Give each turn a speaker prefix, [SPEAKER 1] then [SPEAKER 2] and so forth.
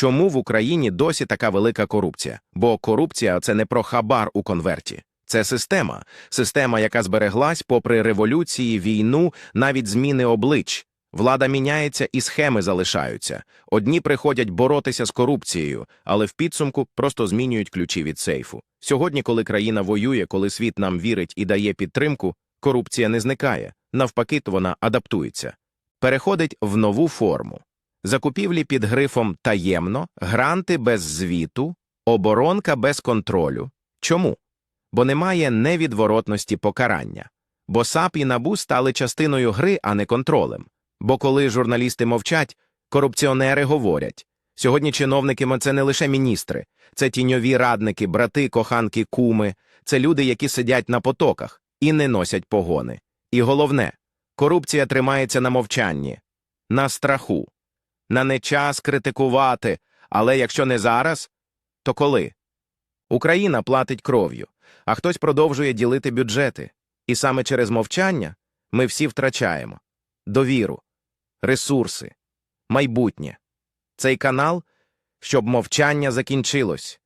[SPEAKER 1] чому в Україні досі така велика корупція? Бо корупція це не про хабар у конверті. Це система, система, яка збереглась попри революції, війну, навіть зміни облич. Влада міняється і схеми залишаються. Одні приходять боротися з корупцією, але в підсумку просто змінюють ключі від сейфу. Сьогодні, коли країна воює, коли світ нам вірить і дає підтримку, корупція не зникає. Навпаки, вона адаптується. Переходить в нову форму. Закупівлі під грифом таємно, гранти без звіту, оборонка без контролю. Чому? Бо немає невідворотності покарання. Бо САП і НАБУ стали частиною гри, а не контролем. Бо коли журналісти мовчать, корупціонери говорять. Сьогодні чиновники це не лише міністри, це тіньові радники, брати, коханки, куми, це люди, які сидять на потоках і не носять погони. І головне, корупція тримається на мовчанні, на страху, на не час критикувати, але якщо не зараз, то коли? Україна платить кров'ю, а хтось продовжує ділити бюджети. І саме через мовчання ми всі втрачаємо довіру, ресурси, майбутнє. Цей канал, щоб мовчання закінчилось.